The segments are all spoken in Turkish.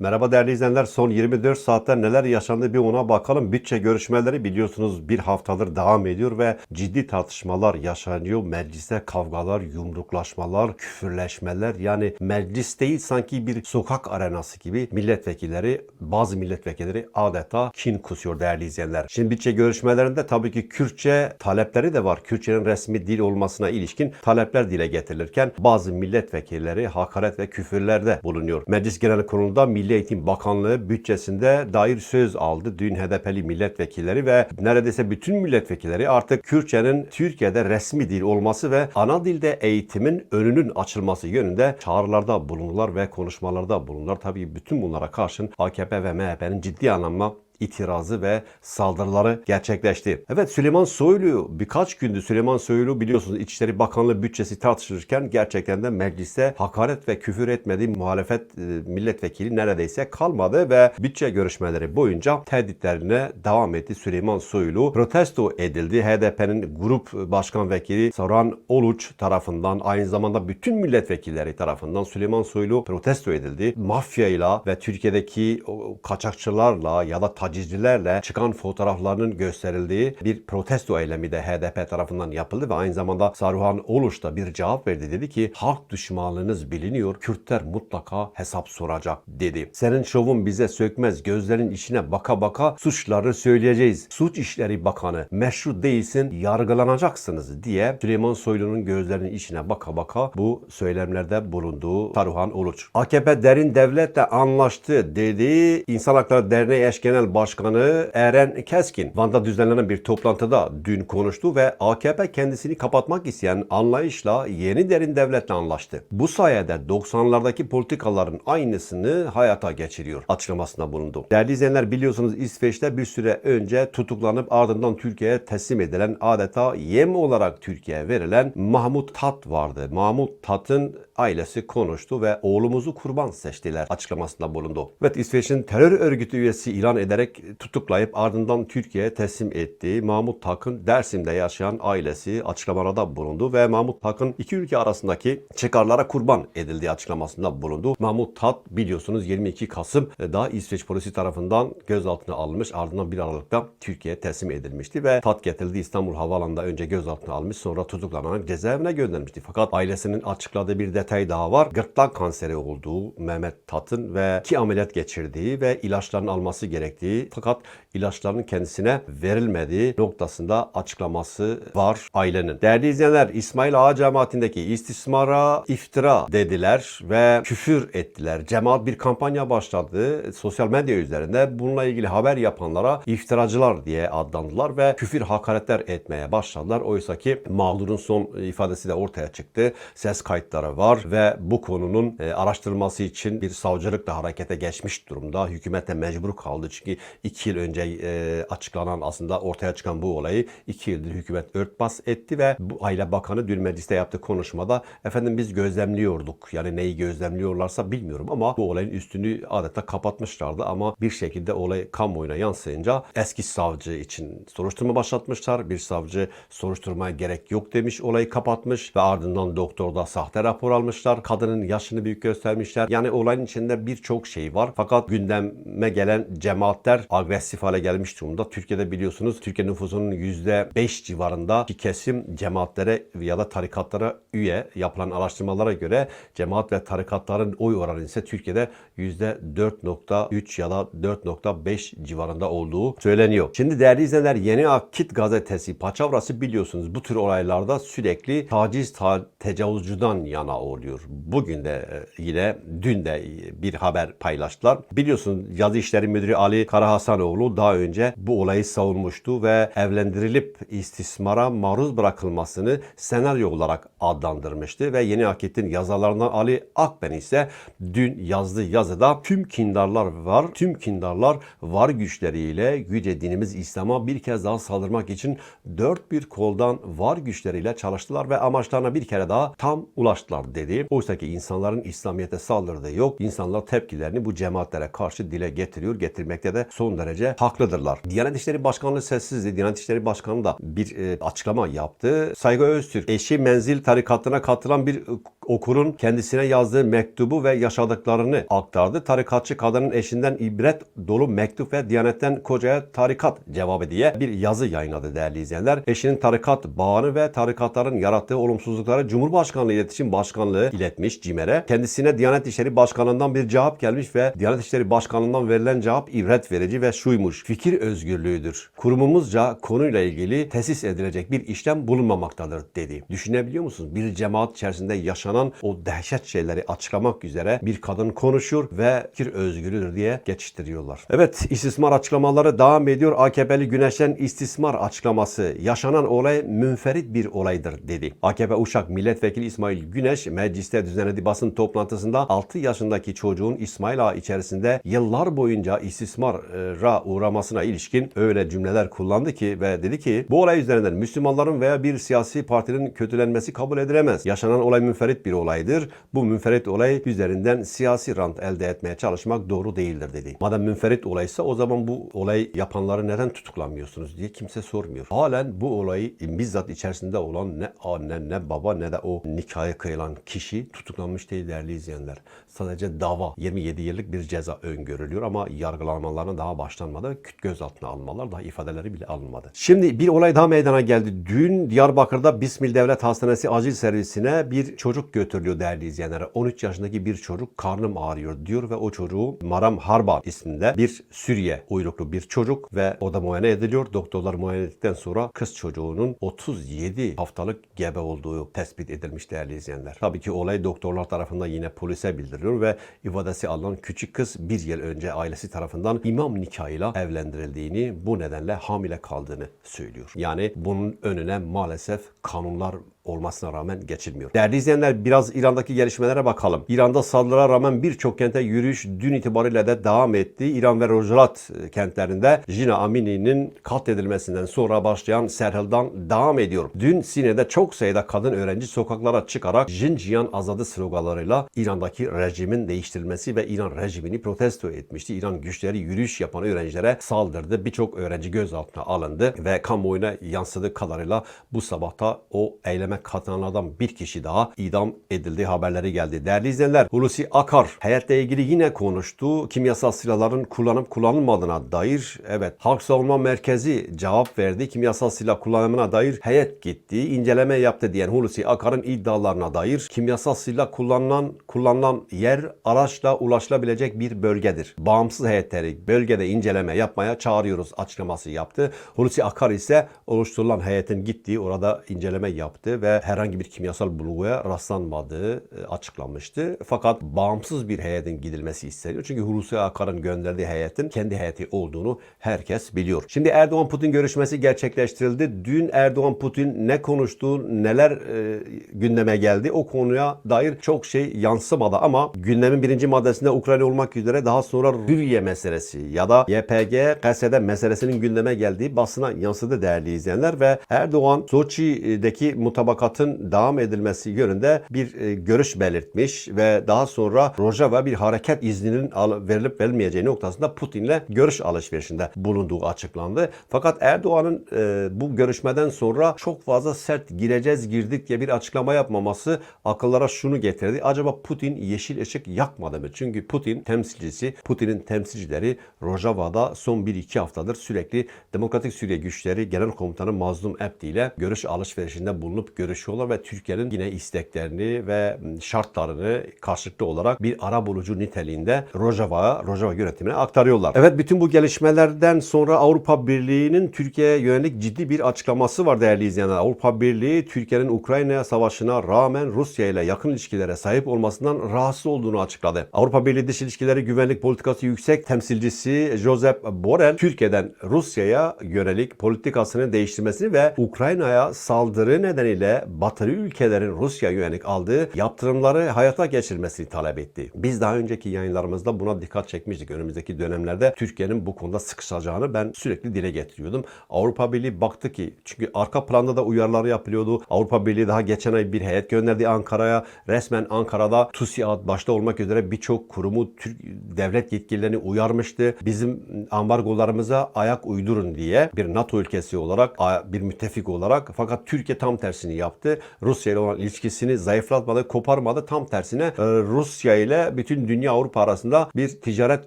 Merhaba değerli izleyenler. Son 24 saatte neler yaşandı bir ona bakalım. Bütçe görüşmeleri biliyorsunuz bir haftadır devam ediyor ve ciddi tartışmalar yaşanıyor. Mecliste kavgalar, yumruklaşmalar, küfürleşmeler yani meclis değil sanki bir sokak arenası gibi milletvekilleri, bazı milletvekilleri adeta kin kusuyor değerli izleyenler. Şimdi bütçe görüşmelerinde tabii ki Kürtçe talepleri de var. Kürtçenin resmi dil olmasına ilişkin talepler dile getirilirken bazı milletvekilleri hakaret ve küfürlerde bulunuyor. Meclis Genel Kurulu'nda Milli Eğitim Bakanlığı bütçesinde dair söz aldı. Dün HDP'li milletvekilleri ve neredeyse bütün milletvekilleri artık Kürtçenin Türkiye'de resmi dil olması ve ana dilde eğitimin önünün açılması yönünde çağrılarda bulundular ve konuşmalarda bulundular. Tabii bütün bunlara karşın AKP ve MHP'nin ciddi anlamda itirazı ve saldırıları gerçekleşti. Evet Süleyman Soylu birkaç gündür Süleyman Soylu biliyorsunuz İçişleri Bakanlığı bütçesi tartışılırken gerçekten de mecliste hakaret ve küfür etmediği muhalefet e, milletvekili neredeyse kalmadı ve bütçe görüşmeleri boyunca tehditlerine devam etti. Süleyman Soylu protesto edildi. HDP'nin grup başkan vekili Saran Oluç tarafından aynı zamanda bütün milletvekilleri tarafından Süleyman Soylu protesto edildi. Mafyayla ve Türkiye'deki kaçakçılarla ya da tacizcilerle çıkan fotoğraflarının gösterildiği bir protesto eylemi de HDP tarafından yapıldı ve aynı zamanda Saruhan Oluç da bir cevap verdi. Dedi ki halk düşmanlığınız biliniyor. Kürtler mutlaka hesap soracak dedi. Senin şovun bize sökmez. Gözlerin içine baka baka suçları söyleyeceğiz. Suç İşleri Bakanı meşru değilsin yargılanacaksınız diye Süleyman Soylu'nun gözlerinin içine baka baka bu söylemlerde bulunduğu Saruhan Oluç. AKP derin devletle anlaştı dedi. İnsan Hakları Derneği Eş Genel Başkanı Eren Keskin Van'da düzenlenen bir toplantıda dün konuştu ve AKP kendisini kapatmak isteyen anlayışla yeni derin devletle anlaştı. Bu sayede 90'lardaki politikaların aynısını hayata geçiriyor açıklamasında bulundu. Değerli izleyenler biliyorsunuz İsveç'te bir süre önce tutuklanıp ardından Türkiye'ye teslim edilen adeta yem olarak Türkiye'ye verilen Mahmut Tat vardı. Mahmut Tat'ın ailesi konuştu ve oğlumuzu kurban seçtiler açıklamasında bulundu. Evet İsveç'in terör örgütü üyesi ilan ederek tutuklayıp ardından Türkiye'ye teslim ettiği Mahmut Tak'ın Dersim'de yaşayan ailesi açıklamalarda bulundu ve Mahmut Tak'ın iki ülke arasındaki çıkarlara kurban edildiği açıklamasında bulundu. Mahmut Tat biliyorsunuz 22 Kasım'da İsveç polisi tarafından gözaltına alınmış ardından 1 Aralık'ta Türkiye'ye teslim edilmişti ve Tat getirildi İstanbul Havaalanı'nda önce gözaltına almış sonra tutuklanarak cezaevine göndermişti. Fakat ailesinin açıkladığı bir detay daha var. Gırtlak kanseri olduğu Mehmet Tat'ın ve ki ameliyat geçirdiği ve ilaçlarını alması gerektiği fakat ilaçların kendisine verilmediği noktasında açıklaması var ailenin. Değerli izleyenler İsmail Ağa cemaatindeki istismara iftira dediler ve küfür ettiler. Cemaat bir kampanya başladı sosyal medya üzerinde. Bununla ilgili haber yapanlara iftiracılar diye adlandılar ve küfür hakaretler etmeye başladılar. Oysa ki mağdurun son ifadesi de ortaya çıktı. Ses kayıtları var ve bu konunun e, araştırılması için bir savcılık da harekete geçmiş durumda. Hükümet de mecbur kaldı çünkü iki yıl önce e, açıklanan aslında ortaya çıkan bu olayı iki yıldır hükümet örtbas etti ve bu Aile Bakanı dün mecliste yaptığı konuşmada efendim biz gözlemliyorduk. Yani neyi gözlemliyorlarsa bilmiyorum ama bu olayın üstünü adeta kapatmışlardı ama bir şekilde olay kamuoyuna yansıyınca eski savcı için soruşturma başlatmışlar. Bir savcı soruşturmaya gerek yok demiş olayı kapatmış ve ardından doktorda sahte rapor almışlar. Kadının yaşını büyük göstermişler. Yani olayın içinde birçok şey var. Fakat gündeme gelen cemaatler agresif hale gelmiş durumda. Türkiye'de biliyorsunuz Türkiye nüfusunun %5 civarında bir kesim cemaatlere ya da tarikatlara üye. Yapılan araştırmalara göre cemaat ve tarikatların oy oranı ise Türkiye'de %4.3 ya da 4.5 civarında olduğu söyleniyor. Şimdi değerli izleyenler Yeni Akit gazetesi Paçavrası biliyorsunuz bu tür olaylarda sürekli taciz ta tecavüzcüden yana oluyor. Bugün de e, yine dün de bir haber paylaştılar. Biliyorsun Yazı İşleri Müdürü Ali Karahasanoğlu daha önce bu olayı savunmuştu ve evlendirilip istismara maruz bırakılmasını senaryo olarak adlandırmıştı ve Yeni Akit'in yazarlarından Ali Akben ise dün yazdığı yazıda tüm kindarlar var, tüm kindarlar var güçleriyle yüce dinimiz İslam'a bir kez daha saldırmak için dört bir koldan var güçleriyle çalıştılar ve amaçlarına bir kere daha tam ulaştılar dedi. Oysa ki insanların İslamiyet'e saldırdığı yok. İnsanlar tepkilerini bu cemaatlere karşı dile getiriyor. Getirmekte de son derece haklıdırlar. Diyanet İşleri Başkanlığı sessizdi. Diyanet İşleri Başkanı da bir e, açıklama yaptı. Saygı Öztürk eşi menzil tarikatına katılan bir e, okurun kendisine yazdığı mektubu ve yaşadıklarını aktardı. Tarikatçı kadının eşinden ibret dolu mektup ve Diyanet'ten kocaya tarikat cevabı diye bir yazı yayınladı değerli izleyenler. Eşinin tarikat bağını ve tarikatların yarattığı olumsuzlukları Cumhurbaşkanlığı İletişim Başkanlığı iletmiş CİMER'e. Kendisine Diyanet İşleri Başkanlığı'ndan bir cevap gelmiş ve Diyanet İşleri Başkanlığı'ndan verilen cevap ibret verici ve şuymuş. Fikir özgürlüğüdür. Kurumumuzca konuyla ilgili tesis edilecek bir işlem bulunmamaktadır dedi. Düşünebiliyor musunuz? Bir cemaat içerisinde yaşanan o dehşet şeyleri açıklamak üzere bir kadın konuşuyor ve fikir özgürlüğüdür diye geçiştiriyorlar. Evet istismar açıklamaları devam ediyor. AKP'li Güneş'ten istismar açıklaması yaşanan olay münferit bir olaydır dedi. AKP Uşak Milletvekili İsmail Güneş mecliste düzenlediği basın toplantısında 6 yaşındaki çocuğun İsmail Ağa içerisinde yıllar boyunca istismara uğramasına ilişkin öyle cümleler kullandı ki ve dedi ki bu olay üzerinden Müslümanların veya bir siyasi partinin kötülenmesi kabul edilemez. Yaşanan olay münferit bir olaydır. Bu münferit olay üzerinden siyasi rant elde etmeye çalışmak doğru değildir dedi. Madem münferit olaysa o zaman bu olay yapanları neden tutuklamıyorsunuz diye kimse sormuyor. Halen bu olayı bizzat içerisinde olan ne anne ne baba ne de o nikahı kıyılan kişi tutuklanmış değil değerli izleyenler. Sadece dava 27 yıllık bir ceza öngörülüyor ama yargılanmalarına daha başlanmadı. Küt gözaltına alınmalar daha ifadeleri bile alınmadı. Şimdi bir olay daha meydana geldi. Dün Diyarbakır'da Bismil Devlet Hastanesi acil servisine bir çocuk götürülüyor değerli izleyenlere. 13 yaşındaki bir çocuk karnım ağrıyor diyor ve o çocuğu Maram Harba isminde bir Suriye uyruklu bir çocuk ve o da muayene ediliyor. Doktorlar muayene ettikten sonra kız çocuğunun 37 haftalık gebe olduğu tespit edilmiş değerli izleyenler. Tabii ki olay doktorlar tarafından yine polise bildiriliyor ve ifadesi alınan küçük kız bir yıl önce ailesi tarafından imam nikahıyla evlendirildiğini bu nedenle hamile kaldığını söylüyor. Yani bunun önüne maalesef kanunlar olmasına rağmen geçilmiyor. Değerli izleyenler biraz İran'daki gelişmelere bakalım. İran'da saldırılara rağmen birçok kente yürüyüş dün itibariyle de devam etti. İran ve Rojrat kentlerinde Jina Amini'nin katledilmesinden sonra başlayan serhildan devam ediyor. Dün Sine'de çok sayıda kadın öğrenci sokaklara çıkarak Jinjiyan azadı sloganlarıyla İran'daki rejimin değiştirilmesi ve İran rejimini protesto etmişti. İran güçleri yürüyüş yapan öğrencilere saldırdı. Birçok öğrenci gözaltına alındı ve kamuoyuna yansıdığı kadarıyla bu sabahta o eyleme katılanlardan bir kişi daha idam edildiği haberleri geldi. Değerli izleyenler, Hulusi Akar hayatle ilgili yine konuştu. Kimyasal silahların kullanıp kullanılmadığına dair evet Halk Savunma Merkezi cevap verdi. Kimyasal silah kullanımına dair heyet gitti. inceleme yaptı diyen Hulusi Akar'ın iddialarına dair kimyasal silah kullanılan kullanılan yer araçla ulaşılabilecek bir bölgedir. Bağımsız heyetleri bölgede inceleme yapmaya çağırıyoruz açıklaması yaptı. Hulusi Akar ise oluşturulan heyetin gittiği orada inceleme yaptı ve herhangi bir kimyasal bulguya rastlanmadığı e, açıklanmıştı. Fakat bağımsız bir heyetin gidilmesi isteniyor. Çünkü Hulusi Akar'ın gönderdiği heyetin kendi heyeti olduğunu herkes biliyor. Şimdi Erdoğan-Putin görüşmesi gerçekleştirildi. Dün Erdoğan-Putin ne konuştu, neler e, gündeme geldi o konuya dair çok şey yansımadı ama gündemin birinci maddesinde Ukrayna olmak üzere daha sonra Hürriye meselesi ya da YPG, KSD meselesinin gündeme geldiği basına yansıdı değerli izleyenler ve Erdoğan Soçi'deki mutabakatın devam edilmesi yönünde bir e, görüş belirtmiş ve daha sonra Rojava bir hareket izninin verilip verilmeyeceği noktasında Putin'le görüş alışverişinde bulunduğu açıklandı. Fakat Erdoğan'ın e, bu görüşmeden sonra çok fazla sert gireceğiz girdik diye bir açıklama yapmaması akıllara şunu getirdi. Acaba Putin yeşil ışık yakmadı mı? Çünkü Putin temsilcisi, Putin'in temsilcileri Rojava'da son 1-2 haftadır sürekli Demokratik Suriye Güçleri Genel Komutanı Mazlum Ebdi ile görüş alışverişinde bulunup görüşüyorlar ve Türkiye'nin yine isteklerini ve şartlarını karşılıklı olarak bir ara bulucu niteliğinde Rojava, Rojava yönetimine aktarıyorlar. Evet bütün bu gelişmelerden sonra Avrupa Birliği'nin Türkiye'ye yönelik ciddi bir açıklaması var değerli izleyenler. Avrupa Birliği Türkiye'nin Ukrayna savaşına rağmen Rusya ile yakın ilişkilere sahip olmasından rahatsız olduğunu açıkladı. Avrupa Birliği Dış İlişkileri Güvenlik Politikası Yüksek Temsilcisi Josep Borrell Türkiye'den Rusya'ya yönelik politikasını değiştirmesini ve Ukrayna'ya saldırı nedeniyle batılı ülkelerin Rusya yönelik aldığı yaptırımları hayata geçirmesini talep etti. Biz daha önceki yayınlarımızda buna dikkat çekmiştik. Önümüzdeki dönemlerde Türkiye'nin bu konuda sıkışacağını ben sürekli dile getiriyordum. Avrupa Birliği baktı ki çünkü arka planda da uyarıları yapılıyordu. Avrupa Birliği daha geçen ay bir heyet gönderdi Ankara'ya. Resmen Ankara'da TUSİAD başta olmak üzere birçok kurumu Türk devlet yetkililerini uyarmıştı. Bizim ambargolarımıza ayak uydurun diye bir NATO ülkesi olarak bir müttefik olarak fakat Türkiye tam tersini yaptı. Rusya ile olan ilişkisini zayıflatmadı, koparmadı. Tam tersine e, Rusya ile bütün dünya Avrupa arasında bir ticaret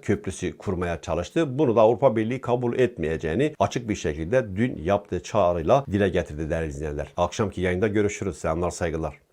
köprüsü kurmaya çalıştı. Bunu da Avrupa Birliği kabul etmeyeceğini açık bir şekilde dün yaptığı çağrıyla dile getirdi değerli izleyenler. Akşamki yayında görüşürüz. Selamlar, saygılar.